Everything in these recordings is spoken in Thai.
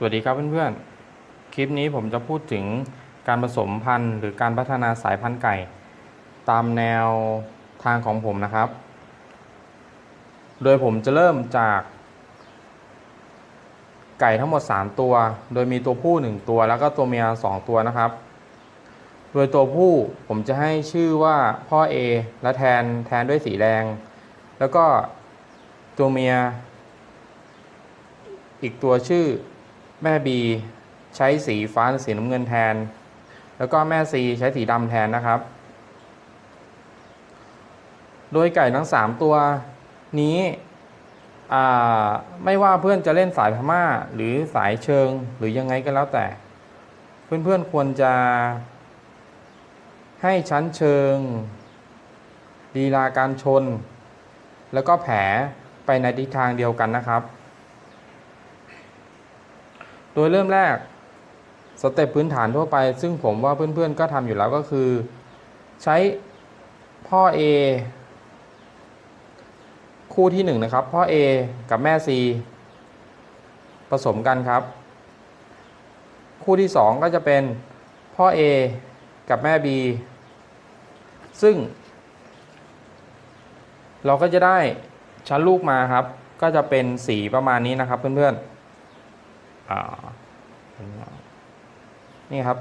สวัสดีครับเพื่อนๆ คลิปนี้ผมจะพูดถึงการผสมพันธุ์หรือการพัฒนาสายพันธุ์ไก่ ตามแนวทางของผมนะครับ โดยผมจะเริ่มจาก ไก่ทั้งหมด 3 ตัว โดยมีตัวผู้ 1 ตัวแล้วก็ตัวเมีย 2 ตัวนะครับ โดยตัวผู้ผมจะให้ชื่อว่าพ่อ A และแทนแทนด้วยสีแดง แล้วก็ตัวเมีย อีกตัวชื่อ แม่บีใช้สีฟ้าหรือสีน้ำเงินแทน แล้วก็แม่ซีใช้สีดำแทนนะครับ โดยไก่ทั้ง 3 ตัวนี้ไม่ว่าเพื่อนจะเล่นสายพม่าหรือสายเชิงหรือยังไงก็แล้วแต่ เพื่อนๆควรจะให้ชั้นเชิงลีลาการชน แล้วก็แผลไปในทิศทางเดียวกันนะครับ ดยเริ่มแรกสเต็ปพื้นฐานทั่วไป ซึ่งผมว่าเพื่อนๆก็ทำอยู่แล้วก็คือ ใช้พ่อ A คู่ที่1นงนะครับ พ่อ A กับแม่ C ผสมกันครับ คู่ที่ 2 ก็จะเป็นพ่อ A กับแม่ B ซึ่ง เราก็จะได้ชั้นลูกมาครับ ก็จะเป็นสีประมาณนี้นะครับเพื่อนๆ นี่ครับ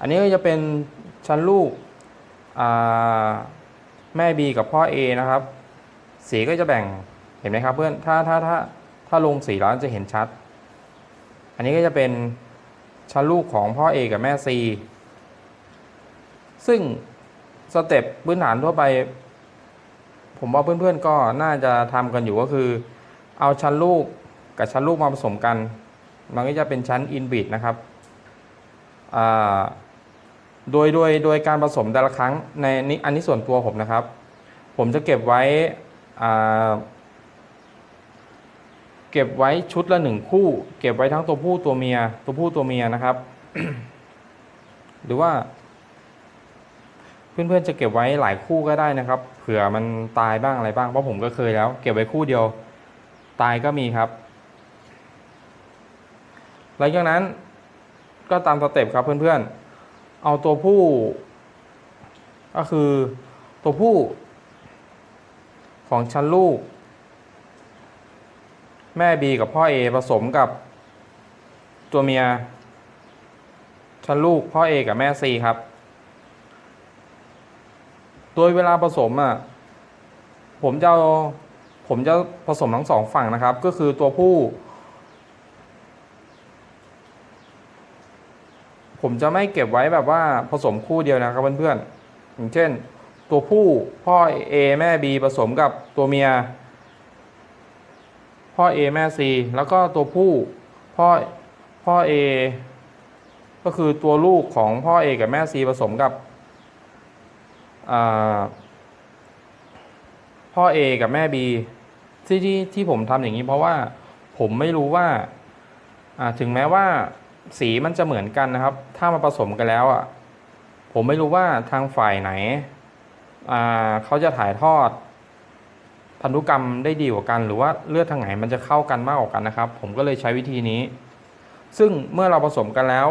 อันนี้ก็จะเป็นชั้นลูกแม่ B กับพ่อ A นะครับ สีก็จะแบ่งเห็นไหมครับเพื่อนถ้าถ้าถ้าถ้าลงสีแล้วจะเห็นชัด อันนี้ก็จะเป็นชั้นลูกของพ่อ A กับแม่ C ซึ่งสเต็ปพื้นฐานทั่วไป ผมว่าเพื่อนๆก็น่าจะทำกันอยู่ก็คือ เอาชั้นลูกกับชั้นลูกมาผสมกัน มันก็จะเป็นชั้นอินบิดนะครับโดยโดยโดยการผสมแต่ละครั้งในนี้อันนี้ส่วนตัวผมนะครับ ผมจะเก็บไว้เก็บไว้ชุดละหนึ่งคู่ เก็บไว้ทั้งตัวผู้ตัวเมีย ตัวผู้ตัวเมียนะครับ หรือว่า เพื่อนๆจะเก็บไว้หลายคู่ก็ได้นะครับ เผื่อมันตายบ้างอะไรบ้างเพราะผมก็เคยแล้ว เก็บไว้คู่เดียว ตายก็มีครับ หลังจากนั้นก็ตามสเต็ปครับเพื่อนๆ เอาตัวผู้ ก็คือตัวผู้ ของชั้นลูก แม่ B กับพ่อ A ผสมกับ ตัวเมีย ชั้นลูกพ่อ A กับแม่ C ครับ โดยเวลาผสมอะผมจะผมจะผสมทั้งสองฝั่งนะครับ ก็คือตัวผู้ ผมจะไม่เก็บไว้แบบว่าผสมคู่เดียวนะครับเพื่อนๆอย่างเช่น ตัวผู้พ่อ A แม่ B ผสมกับตัวเมีย พ่อ A แม่ C แล้วก็ตัวผู้พ่อพ่อ A ก็คือตัวลูกของพ่อ A กับแม่ C ผสมกับพ่อ A กับแม่ B ที่ที่ที่ผมทำอย่างนี้เพราะว่าผมไม่รู้ว่าถึงแม้ว่า สีมันจะเหมือนกันนะครับ ถ้ามาผสมกันแล้วอะผมไม่รู้ว่าทางฝ่ายไหนอ่าเขาจะถ่ายทอด พันธุกรรมได้ดีกว่ากัน หรือว่าเลือดทางไหนมันจะเข้ากันมากกว่ากันนะครับ ผมก็เลยใช้วิธีนี้ ซึ่งเมื่อเราผสมกันแล้ว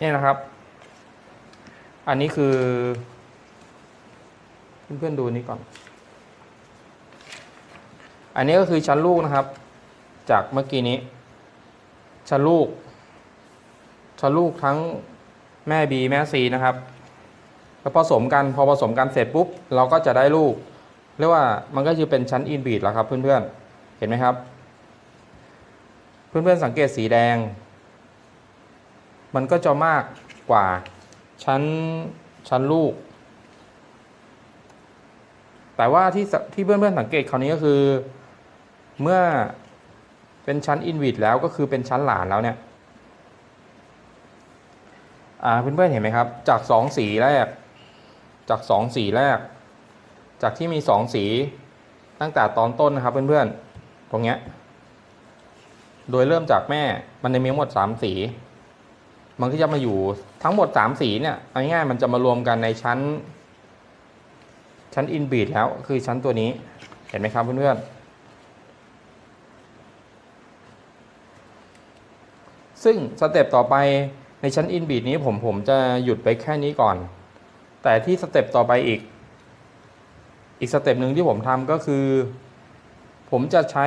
นี่นะครับ อันนี้คือ เพื่อนๆดูนี้ก่อน อันนี้ก็คือชั้นลูกนะครับ จากเมื่อกี้นี้ ชั้นลูก ชลูกทั้งแม่ B แม่ C นะครับแล้วผสมกันพอผสมกันเสร็จปุ๊บ เราก็จะได้ลูก เรียกว่ามันก็จะเป็นชั้นอินบีดแล้วครับเพื่อนๆ เห็นไหมครับ เพื่อนๆสังเกตสีแดง มันก็จะมากกว่าชั้นชั้นลูก แต่ว่าที่ที่เพื่อนๆสังเกตคราวนี้ก็คือ เมื่อเป็นชั้นอินวิดแล้วก็คือเป็นชั้นหลานแล้วเนี่ย อ่าเพื่อนๆเห็นไหมครับ จากสองสีแรก จากสองสีแรก จากที่มีสองสีตั้งแต่ตอนต้นนะครับ เพื่อนๆตรงเนี้ยโดยเริ่มจากแม่มันจะมีหมดสามสี มันก็จะมาอยู่ทั้งหมดสามสีเนี่ยง่ายๆมันจะมารวมกันในชั้น ชั้นอินบีดแล้วคือชั้นตัวนี้เห็นไหมครับเพื่อนๆซึ่งสเต็ปต่อไป ในชั้นอินบีดนี้ผมผมจะหยุดไปแค่นี้ก่อน แต่ที่สเต็ปต่อไปอีก อีกสเต็ปหนึ่งที่ผมทำก็คือ ผมจะใช้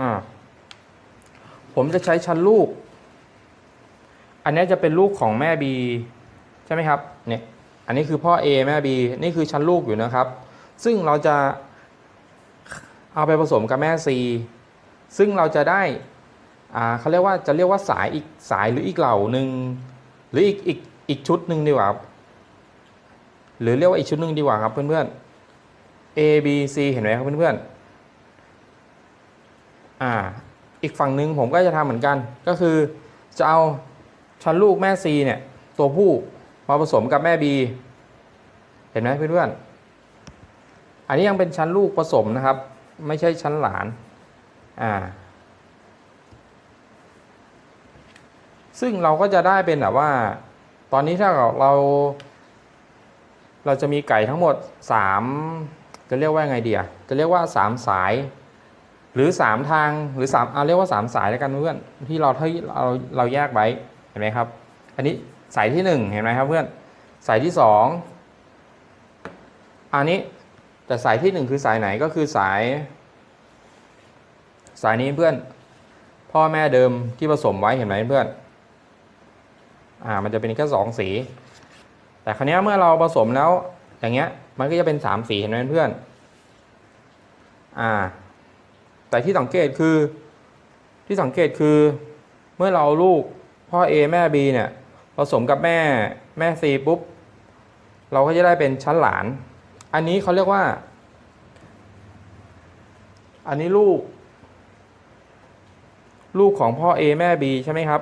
อ่าผมจะใช้ชั้นลูก อันนี้จะเป็นลูกของแม่บีใช่ไหมครับ เนี่ย อันนี้คือพ่อ A แม่ B นี่คือชั้นลูกอยู่นะครับ ซึ่งเราจะเอาไปผสมกับแม่ C ซึ่งเราจะได้ เขาเรียกว่าจะเรียกว่าสายอีกสายหรืออีกเหล่าหนึ่งหรืออีกอีกอีกชุดหนึ่งดีกว่าหรือเรียกว่าอีกชุดหนึ่งดีกว่าครับเพื่อนๆ A B C เห็นไหมครับเพื่อนๆอ่าอีกฝั่งหนึ่งผมก็จะทำเหมือนกัน ก็คือจะเอาชั้นลูกแม่ C เนี่ยตัวผู้มาผสมกับแม่ B เห็นไหมเพื่อนๆอันนี้ยังเป็นชั้นลูกผสมนะครับ ไม่ใช่ชั้นหลานอ่า ซึ่งเราก็จะได้เป็นแบบว่า ตอนนี้ถ้าเรา เราจะมีไก่ทั้งหมดสามจะเรียกว่าไงเดียจะเรียกว่าสามสาย หรือสามทางหรือสามเอาเรียกว่าสามสายแล้วกันเพื่อนที่เราที่เราเราแยกไว้เห็นไหมครับ อันนี้สายที่หนึ่งเห็นไหมครับเพื่อนสายที่สองอันนี้แต่สายที่หนึ่งคือสายไหนก็คือสาย สายนี้เพื่อนพ่อแม่เดิมที่ผสมไว้เห็นไหมเพื่อน อ่ามันจะเป็นแค่สองสี แต่ครั้นี้เมื่อเราผสมแล้วอย่างเงี้ยมันก็จะเป็นสามสีเห็นไหมเพื่อนอ่า แต่ที่สังเกตคือ ที่สังเกตคือ เมื่อเราเอาลูกพ่อ A แม่ B เนี่ยผสมกับแม่แม่ C ปุ๊บ เราก็จะได้เป็นชั้นหลาน อันนี้เขาเรียกว่า อันนี้ลูก ลูกของพ่อ A แม่ B ใช่ไหมครับ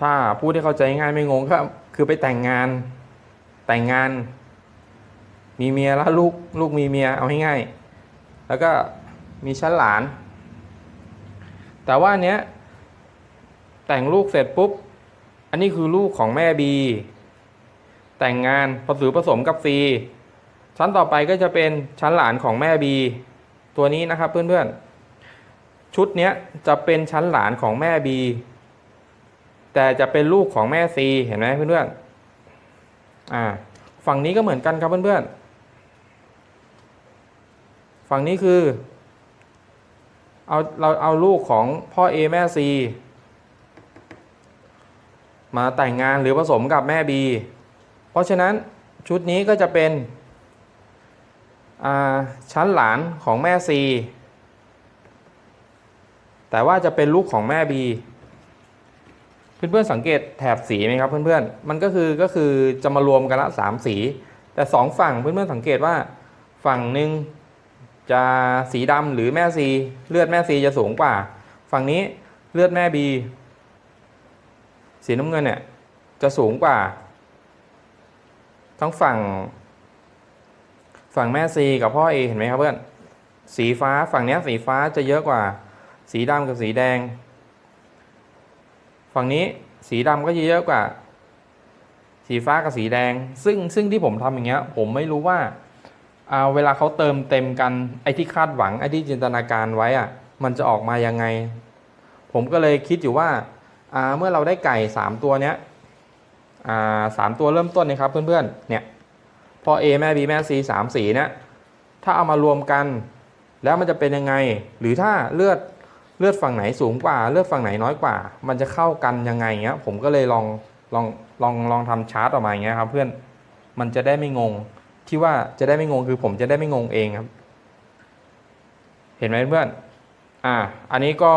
ถ้าพูดให้เข้าใจง่ายไม่งงก็คือไปแต่งงาน แต่งงาน มีเมียแล้วลูกลูกมีเมียเอาให้ง่าย แล้วก็มีชั้นหลาน แต่ว่าเนี้ยแต่งลูกเสร็จปุ๊บ อันนี้คือลูกของแม่บี แต่งงานผสมผสมกับซีชั้นต่อไปก็จะเป็นชั้นหลานของแม่บีตัวนี้นะครับเพื่อนๆ ชุดเนี้ยจะเป็นชั้นหลานของแม่บี แต่จะเป็นลูกของแม่ซีเห็นไหมเพื่อนๆอ่า ฝั่งนี้ก็เหมือนกันครับเพื่อนๆ ฝั่งนี้คือ เอาเราเอาลูกของพ่อ A แม่ C มาแต่งงานหรือผสมกับแม่ B เพราะฉะนั้นชุดนี้ก็จะเป็นชั้นหลานของแม่ C แต่ว่าจะเป็นลูกของแม่ B เพื่อนๆสังเกตแถบสีไหมครับเพื่อนๆมันก็คือก็คือจะมารวมกันละสามสี แต่สองฝั่งเพื่อนๆสังเกตว่าฝั่งหนึ่งจะสีดำหรือแม่ซีเลือดแม่ซีจะสูงกว่า ฝั่งนี้เลือดแม่บีสีน้ำเงินเนี่ยจะสูงกว่า ทั้งฝั่ง ฝั่งแม่ซีกับพ่อเอเห็นไหมครับเพื่อนสีฟ้าฝั่งนี้สีฟ้าจะเยอะกว่า สีดำกับสีแดง ฝั่งนี้สีดำก็จะเยอะกว่า สีฟ้ากับสีแดง ซึ่งซึ่งที่ผมทำอย่างเงี้ย ผมไม่รู้ว่าอ่าเวลาเขาเติมเต็มกันไอ้ที่คาดหวังไอ้ที่จินตนาการไว้อะมันจะออกมายังไง ผมก็เลยคิดอยู่ว่าาเมื่อเราได้ไก่สามตัวเนี้ยสามตัวเริ่มต้นนะครับเพื่อนๆเนี่ยพอ A แม่ B แม่ C สามสีเนี้ยถ้าเอามารวมกัน แล้วมันจะเป็นยังไง หรือถ้าเลือด เลือดฝั่งไหนสูงกว่า เลือดฝั่งไหนน้อยกว่า มันจะเข้ากันยังไงเงี้ย ผมก็เลยลองลองลองลองทำชาร์ตออกมาอย่างเงี้ยครับ เพื่อนมันจะได้ไม่งง ที่ว่าจะได้ไม่งงคือผมจะได้ไม่งงเองครับ เห็นไหมเพื่อนอ่า อันนี้ก็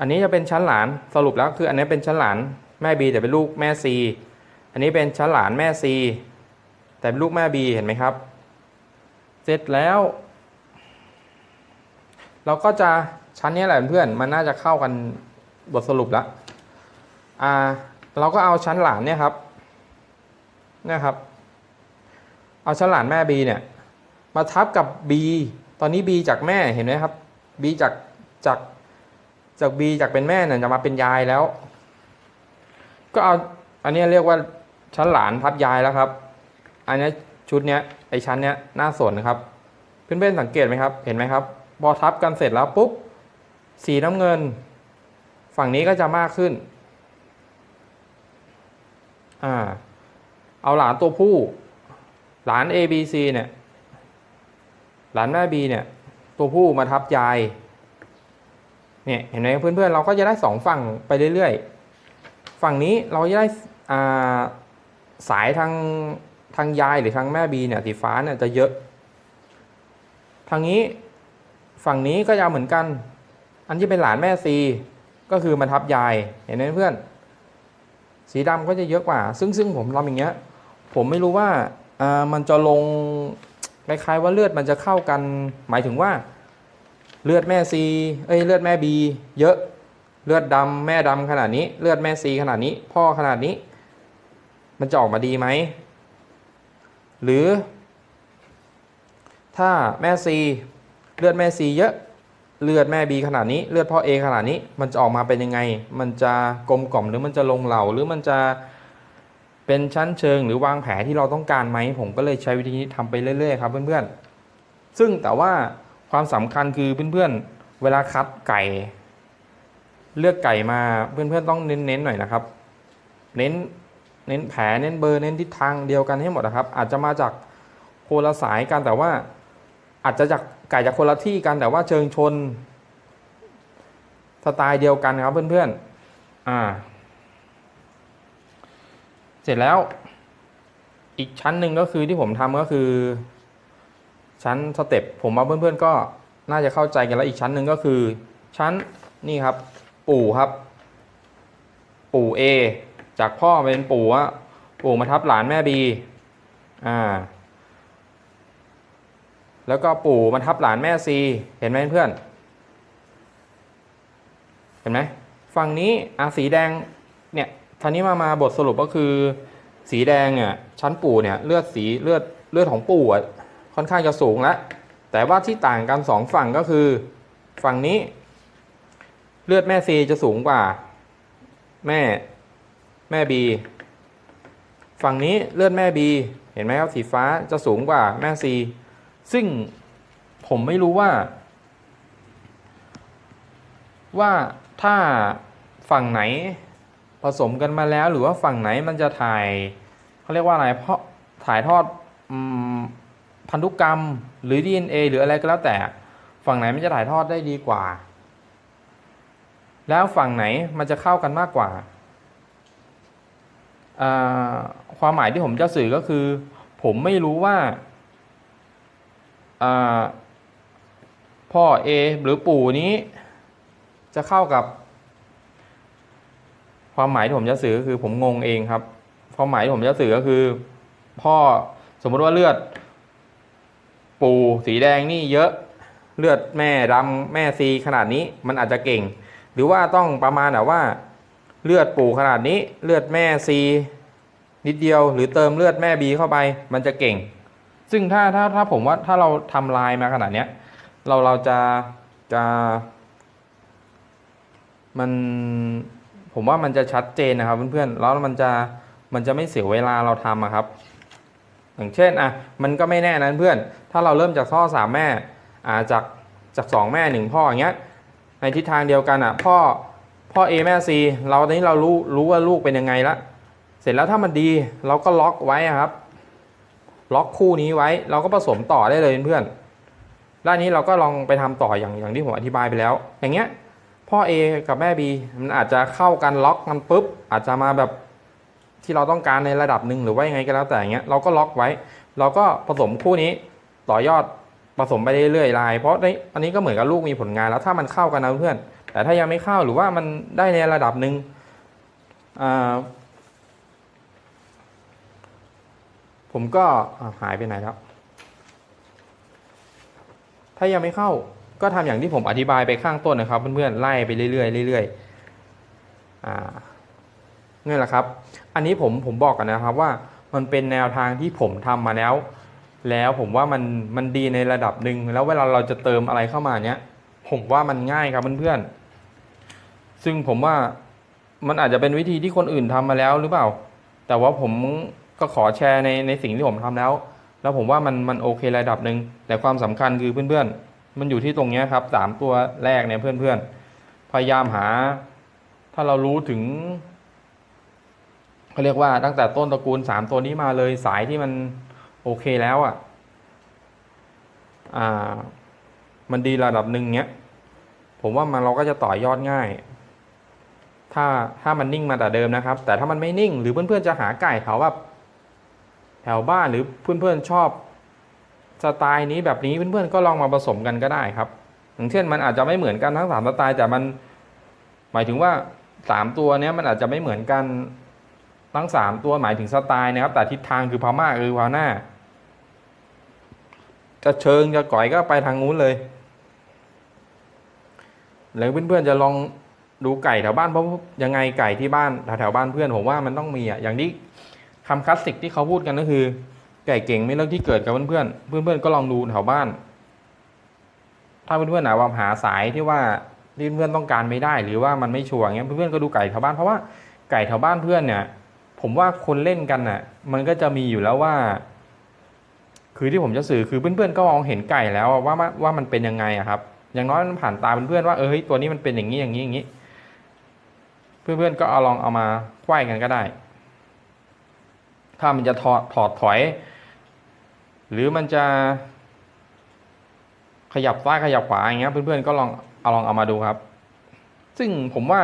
อันนี้จะเป็นชั้นหลานสรุปแล้วคืออันนี้เป็นชั้นหลานแม่บีแต่เป็นลูกแม่ซีอันนี้เป็นชั้นหลานแม่ซีแต่เป็นลูกแม่บีเห็นไหมครับ เสร็จแล้ว เราก็จะชั้นนี้แหละเพื่อนมันน่าจะเข้ากันบทสรุปแล้วอ่า เราก็เอาชั้นหลานเนี่ยครับเนี่ยครับ เอาชั้นหลานแม่ B เนี่ย มาทับกับ B ตอนนี้ B จากแม่เห็นไหมครับ B จากจากจาก B จากเป็นแม่เนี่ยจะมาเป็นยายแล้ว ก็เอาอันนี้เรียกว่าชั้นหลานทับยายแล้วครับ อันนี้ชุดเนี้ยไอชั้นเนี้ยน่าสนนะครับ เพื่อนๆสังเกตไหมครับ เห็นไหมครับ พอทับกันเสร็จแล้วปุ๊บ สีน้ำเงิน ฝั่งนี้ก็จะมากขึ้น อ่า เอาหลานตัวผู้ หลาน A B C เนี่ย หลานแม่ B เนี่ย ตัวผู้มาทับยาย เนี่ยเห็นไหมเพื่อนๆ เราก็จะได้สองฝั่งไปเรื่อยๆ ฝั่งนี้เราจะได้อ่าสายทางทางยายหรือทางแม่บีเนี่ยสีฟ้าเนี่ยจะเยอะ ทางนี้ ฝั่งนี้ก็ยาวเหมือนกัน อันที่เป็นหลานแม่ซีก็คือมาทับยายเห็นไหมเพื่อน สีดำก็จะเยอะกว่า ซึ่งซึ่งผมทำอย่างเงี้ย ผมไม่รู้ว่าอ่ามันจะลงคล้ายๆว่าเลือดมันจะเข้ากัน หมายถึงว่า เลือดแม่ซีเอ้ยเลือดแม่บีเยอะเลือดดำแม่ดำขนาดนี้ เลือดแม่ซีขนาดนี้ พ่อขนาดนี้ มันจะออกมาดีไหม หรือ ถ้าแม่ซี เลือดแม่ซีเยอะ เลือดแม่บีขนาดนี้ เลือดพ่อเอขนาดนี้ มันจะออกมาเป็นยังไง มันจะกลมกล่อมหรือมันจะลงเหล่าหรือมันจะเป็นชั้นเชิงหรือวางแผนที่เราต้องการไหม ผมก็เลยใช้วิธีนี้ทำไปเรื่อยๆครับเพื่อนๆ ซึ่งแต่ว่าความสำคัญคือเพื่อนๆ เวลาคัดไก่ เลือกไก่มาเพื่อนๆต้องเน้นๆหน่อยนะครับ เน้นเน้นแผลเน้นเบอร์เน้นทิศทางเดียวกันให้หมดนะครับ อาจจะมาจากโคนละสายกันแต่ว่า อาจจะจากไก่จากคนละที่กันแต่ว่าเชิงชนสไตล์เดียวกันครับเพื่อนๆ อ่า เสร็จแล้ว อีกชั้นหนึ่งก็คือที่ผมทำก็คือ ชั้นสเต็ปผมว่าเพื่อนๆก็น่าจะเข้าใจกันแล้วอีกชั้นหนึ่งก็คือ ชั้นนี่ครับ ปู่ครับ ปู่ A จากพ่อเป็นปู่อะปู่มาทับหลานแม่บีอ่า แล้วก็ปู่มาทับหลานแม่ซีเห็นไหมเพื่อน เห็นไหมฝั่งนี้อะสีแดงเนี่ยท่านี้มามาบทสรุปก็คือ สีแดงเนี่ยชั้นปู่เนี่ยเลือดสีเลือดเลือดของปู่ค่อนข้างจะสูงแล้วแต่ว่าที่ต่างกันสองฝั่งก็คือ ฝั่งนี้ เลือดแม่ซีจะสูงกว่า แม่แม่บีฝั่งนี้เลือดแม่บีเห็นไหมครับสีฟ้าจะสูงกว่าแม่ซี ซึ่งผมไม่รู้ว่า ว่าถ้าฝั่งไหนผสมกันมาแล้ว หรือว่าฝั่งไหนมันจะถ่ายเขาเรียกว่าอะไรเพราะถ่ายทอดพันธุกรรมหรือ DNA หรืออะไรก็แล้วแต่ ฝั่งไหนมันจะถ่ายทอดได้ดีกว่า แล้วฝั่งไหนมันจะเข้ากันมากกว่าความหมายที่ผมจะสื่อก็คือ ผมไม่รู้ว่า พ่อ A หรือปู่นี้ จะเข้ากับ ความหมายที่ผมจะสื่อก็คือผมงงเองครับ ความหมายที่ผมจะสื่อก็คือ พ่อสมมติว่าเลือด ปู่สีแดงนี่เยอะเลือดแม่ดำแม่ซีขนาดนี้มันอาจจะเก่ง หรือว่าต้องประมาณแบบว่า เลือดปู่ขนาดนี้ เลือดแม่ซีนิดเดียว หรือเติมเลือดแม่บีเข้าไป มันจะเก่ง ซึ่งถ้าถ้าถ้าผมว่าถ้าเราทำลายมาขนาดเนี้ย เราเราจะจะมันผมว่ามันจะชัดเจนนะครับเพื่อนๆแล้วมันจะมันจะไม่เสียเวลาเราทำอะครับ อย่างเช่นอะมันก็ไม่แน่นะเพื่อน ถ้าเราเริ่มจากพ่อสามแม่อ่าจากจากสองแม่หนึ่งพ่ออย่างเงี้ยในทิศทางเดียวกันอะพ่อพ่อ A แม่ C เราตอนนี้เรารู้รู้ว่าลูกเป็นยังไงละเสร็จแล้วถ้ามันดีเราก็ล็อกไว้ครับ ล็อกคู่นี้ไว้ เราก็ผสมต่อได้เลยเพื่อนด้านนี้เราก็ลองไปทำต่ออย่างอย่างที่ผมอธิบายไปแล้ว อย่างเงี้ยพ่อ A กับแม่ B มันอาจจะเข้ากันล็อกกันปุ๊บ อาจจะมาแบบที่เราต้องการในระดับหนึ่งหรือว่ายังไงก็แล้วแต่อย่างเงี้ยเราก็ล็อกไว้ เราก็ผสมคู่นี้ต่อยอดผสมไปเรื่อยๆลาย เพราะในอันนี้ก็เหมือนกับลูกมีผลงานแล้วถ้ามันเข้ากันนะเพื่อน แต่ถ้ายังไม่เข้าหรือว่ามันได้ในระดับหนึ่งอ่า ผมก็หายไปไหนแล้ว ถ้ายังไม่เข้าก็ทำอย่างที่ผมอธิบายไปข้างต้นนะครับ เพื่อนๆไล่ไปเรื่อยๆเรื่อยๆนี่แหละครับ อันนี้ผมผมบอกกันนะครับว่ามันเป็นแนวทางที่ผมทำมาแล้ว แล้วผมว่ามันมันดีในระดับหนึ่งแล้วเวลาเราจะเติมอะไรเข้ามาเนี้ยผมว่ามันง่ายครับเพื่อนๆซึ่งผมว่ามันอาจจะเป็นวิธีที่คนอื่นทำมาแล้วหรือเปล่า แต่ว่าผม ก็ขอแชร์ในในสิ่งที่ผมทำแล้ว แล้วผมว่ามันมันโอเคระดับหนึ่งแต่ความสำคัญคือเพื่อนๆ มันอยู่ที่ตรงนี้ครับสามตัวแรกเนี่ยเพื่อนๆ พยายามหา ถ้าเรารู้ถึงเขาเรียกว่าตั้งแต่ต้นตระกูลสามตัวนี้มาเลยสายที่มันโอเคแล้วอะอ่า มันดีระดับหนึ่งเนี้ยผมว่ามันเราก็จะต่อยอดง่าย ถ้าถ้ามันนิ่งมาแต่เดิมนะครับ แต่ถ้ามันไม่นิ่ง หรือเพื่อนๆจะหาไก่แถวแบบ แถวบ้านหรือเพื่อนๆชอบสไตล์นี้แบบนี้เพื่อนๆก็ลองมาผสมกันก็ได้ครับ อย่างเช่นมันอาจจะไม่เหมือนกันทั้งสามสไตล์แต่มันหมายถึงว่าสามตัวเนี้ยมันอาจจะไม่เหมือนกันทั้งสามตัวหมายถึงสไตล์นะครับ แต่ทิศทางคือพม่าคือพาหน้า จะเชิงจะก่อยก็ไปทางนู้นเลยแล้วเพื่อนๆจะลองดูไก่แถวบ้านเพราะยังไงไก่ที่บ้านแถวๆบ้านเพื่อนผมว่ามันต้องมีอะอย่างที่ คำคลาสสิกที่เขาพูดกันก็คือ ไก่เก่งไม่เลิกที่เกิดกับเพื่อนๆเพื่อนๆก็ลองดูแถวบ้าน ถ้าเพื่อนๆหาว่าหาสายที่ว่าที่เพื่อนต้องการไม่ได้ หรือว่ามันไม่ชัวร์เงี้ยเพื่อนๆก็ดูไก่แถวบ้านเพราะว่าไก่แถวบ้านเพื่อนเนี่ย ผมว่าคนเล่นกันน่ะ มันก็จะมีอยู่แล้วว่า คือที่ผมจะสื่อคือเพื่อนๆก็มองเห็นไก่แล้วว่าว่าว่ามันเป็นยังไงอะครับ อย่างน้อยมันผ่านตาเพื่อนๆว่าเออเฮ้ยตัวนี้มันเป็นอย่างนี้อย่างนี้อย่างนี้ เพื่อนๆก็เอาลองเอามาไขว้กันก็ได้ ถ้ามันจะถอดถอดถอย หรือมันจะขยับซ้ายขยับขวาอย่างเงี้ย เพื่อนๆก็ลองเอาลองเอามาดูครับ ซึ่งผมว่า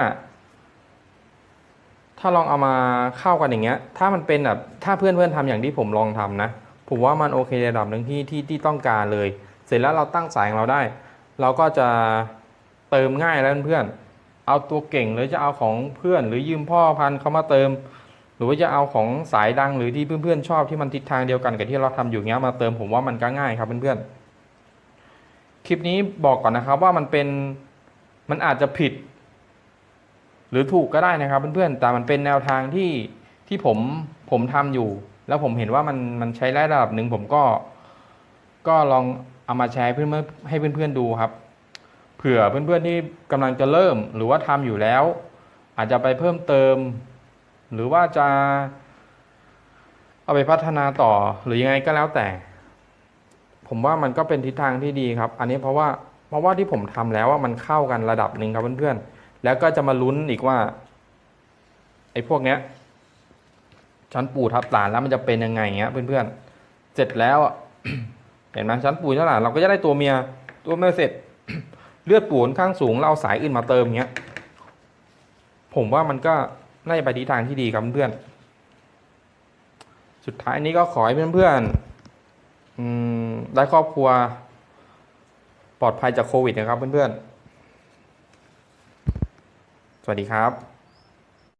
ถ้าลองเอามาเข้ากันอย่างเงี้ย ถ้ามันเป็นแบบถ้าเพื่อนๆทำอย่างที่ผมลองทำนะผมว่ามันโอเคระดับหนึ่งที่ที่ที่ต้องการเลย เสร็จแล้วเราตั้งสายของเราได้ เราก็จะเติมง่ายแล้วเพื่อน เอาตัวเก่งหรือจะเอาของเพื่อน หรือยืมพ่อพันเขามาเติม หรือว่าจะเอาของสายดังหรือที่เพื่อนๆชอบที่มันทิศทางเดียวกันกับที่เราทำอยู่เงี้ยมาเติมผมว่ามันก็ง่ายครับเพื่อนๆคลิปนี้บอกก่อนนะครับว่ามันเป็นมันอาจจะผิด หรือถูกก็ได้นะครับเพื่อนๆแต่มันเป็นแนวทางที่ที่ผมผมทำอยู่ แล้วผมเห็นว่ามันมันใช้ได้ระดับหนึ่งผมก็ ก็ลองเอามาแชร์เพื่อนๆให้เพื่อนๆดูครับ เผื่อเพื่อนๆที่กำลังจะเริ่มหรือว่าทำอยู่แล้ว อาจจะไปเพิ่มเติม หรือว่าจะเอาไปพัฒนาต่อหรือยังไงก็แล้วแต่ ผมว่ามันก็เป็นทิศทางที่ดีครับ อันนี้เพราะว่าเพราะว่าที่ผมทำแล้วว่ามันเข้ากันระดับหนึ่งครับเพื่อนๆแล้วก็จะมาลุ้นอีกว่าไอ้พวกเนี้ยชั้นปูทับหลานแล้วมันจะเป็นยังไงเงี้ยเพื่อนๆเสร็จแล้วอะเห็นไหมชั้นปูทับหลานเราก็จะได้ตัวเมียตัวเมียเสร็จ เลือดปูนข้างสูงเราเอาสายอื่นมาเติมเงี้ยผมว่ามันก็ น่าจะไปทิศทางที่ดีครับเพื่อน สุดท้ายนี้ก็ขอให้เพื่อนๆอืมได้ครอบครัว ปลอดภัยจากโควิดนะครับเพื่อนๆ สวัสดีครับ